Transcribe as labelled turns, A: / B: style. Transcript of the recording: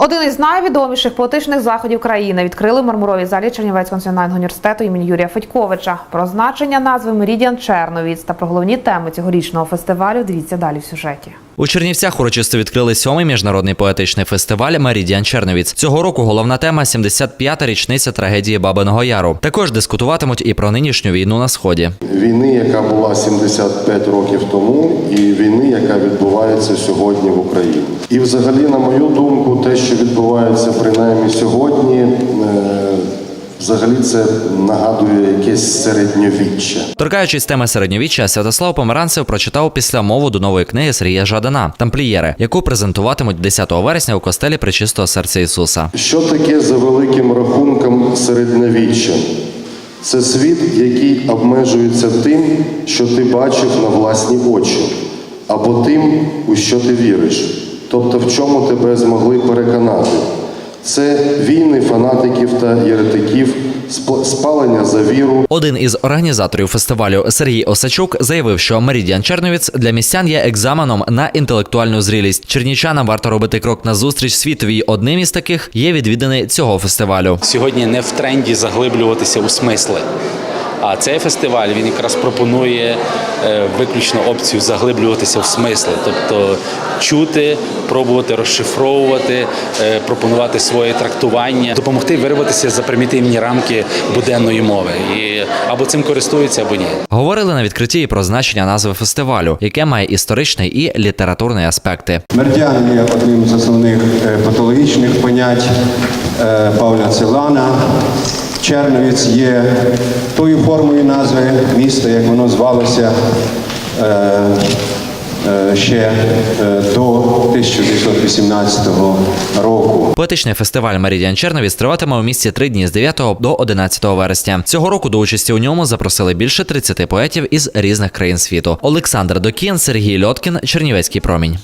A: Один із найвідоміших поетичних заходів країни відкрили в мармуровій залі Чернівецького національного університету імені Юрія Федьковича. Про значення назви Мерідіан Черновіць та про головні теми цьогорічного фестивалю дивіться далі в сюжеті.
B: У Чернівцях урочисто відкрили сьомий міжнародний поетичний фестиваль Мерідіан Черновіць. Цього року головна тема 75-та річниця трагедії Бабиного Яру. Також дискутуватимуть і про нинішню війну на сході.
C: Війни, яка була 75 років тому, і війни, яка відбувається сьогодні в Україні. І, взагалі, на мою думку, те, що відбувається принаймні сьогодні, е, взагалі це нагадує якесь середньовіччя.
B: Торкаючись теми середньовіччя, Святослав Померанцев прочитав після мову до нової книги Сергія Жадана Тамплієри, яку презентуватимуть 10 вересня у костелі Пречистого серця Ісуса.
C: Що таке за великим рахунком середньовіччя? Це світ, який обмежується тим, що ти бачив на власні очі, або тим, у що ти віриш, тобто в чому тебе змогли переконати. Це війни фанатиків та єретиків, сп- спалення за віру,
B: Один із організаторів фестивалю Сергій Осачук заявив, що Мерідіан Черновіць для містян є екзаменом на інтелектуальну зрілість. Чернічанам варто робити крок назустріч світові. світовій. Одним із таких є відвідини цього фестивалю.
D: Сьогодні не в тренді заглиблюватися у смисли. А цей фестиваль він якраз пропонує е, виключно опцію заглиблюватися в смисли, тобто чути, пробувати розшифровувати, е, пропонувати своє трактування, допомогти вирватися за примітивні рамки буденної мови. І або цим користуються, або ні.
B: Говорили на відкритті і про значення назви фестивалю, яке має історичний і літературний аспекти.
E: Меридіан є одним з основних е, патологічних понять Павля Целана. Черновіць є тою формою назви міста, як воно звалося е, е, ще е, до 1918 року.
B: Поетичний фестиваль Мерідіан Черновіць триватиме у місті три дні з 9 до 11 вересня. Цього року до участі у ньому запросили більше 30 поетів із різних країн світу. Олександр Докін, Сергій Льоткін, Чернівецький промінь.